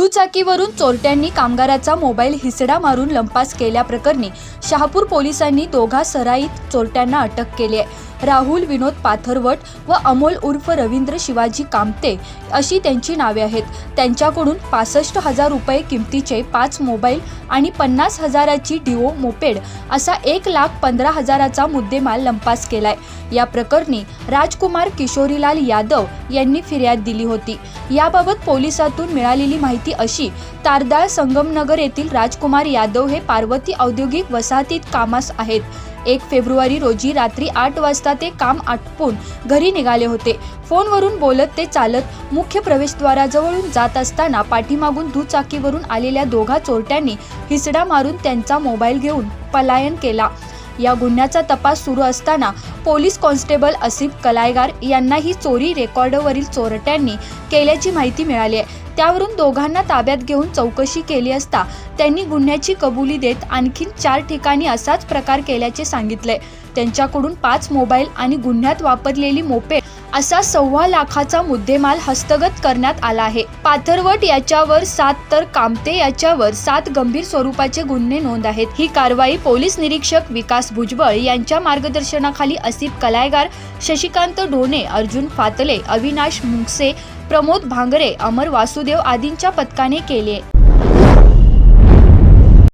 दुचाकीवरून चोरट्यांनी कामगाराचा मोबाईल हिसडा मारून लंपास केल्याप्रकरणी शहापूर पोलिसांनी दोघा सराईत चोरट्यांना अटक केली आहे. राहुल विनोद पाथरवट व अमोल उर्फ रवींद्र शिवाजी कामते अशी त्यांची नावे आहेत. त्यांच्याकडून पासष्ट हजार रुपये किमतीचे पाच मोबाईल आणि पन्नास हजाराची डिओ मोपेड असा एक लाख पंधरा हजाराचा मुद्देमाल लंपास केलाय. या प्रकरणी राजकुमार किशोरीलाल यादव यांनी फिर्याद दिली होती. याबाबत पोलिसातून मिळालेली माहिती अशी तारदाळ संगमनगर येथील राजकुमार यादव हे पार्वती औद्योगिक वसाहतीत कामास आहेत. एक फेब्रुवारी रोजी रात्री आठ वाजता ते काम आटपून घरी निघाले होते. फोनवरून बोलत ते चालत मुख्य प्रवेशद्वाराजवळून जात असताना पाठीमागून दुचाकीवरून आलेल्या दोघा चोरट्यांनी हिसडा मारून त्यांचा मोबाईल घेऊन पलायन केला. या गुन्ह्याचा तपास सुरू असताना पोलीस कॉन्स्टेबल असिफ कलायगार यांना ही चोरी रेकॉर्डवरील चोरट्यांनी केल्याची माहिती मिळाली आहे. त्यावरून दोघांना ताब्यात घेऊन चौकशी केली असता त्यांनी गुन्ह्याची कबुली देत आणखीन चार ठिकाणी असाच प्रकार केल्याचे सांगितले. त्यांच्याकडून पाच मोबाईल आणि गुन्ह्यात वापरलेली मोपेड असा सव्वा लाखाचा मुद्देमाल हस्तगत करण्यात आला आहे. पाथरवट याच्यावर सात तर कामते याच्यावर सात गंभीर स्वरूपाचे गुन्हे नोंद आहेत. ही कारवाई पोलीस निरीक्षक विकास भुजबळ यांच्या मार्गदर्शनाखाली असिफ कलायगार शशिकांत ढोणे अर्जुन फातले अविनाश मुंगसे प्रमोद भांगरे अमर वासुदेव आदींच्या पथकाने केली. आहे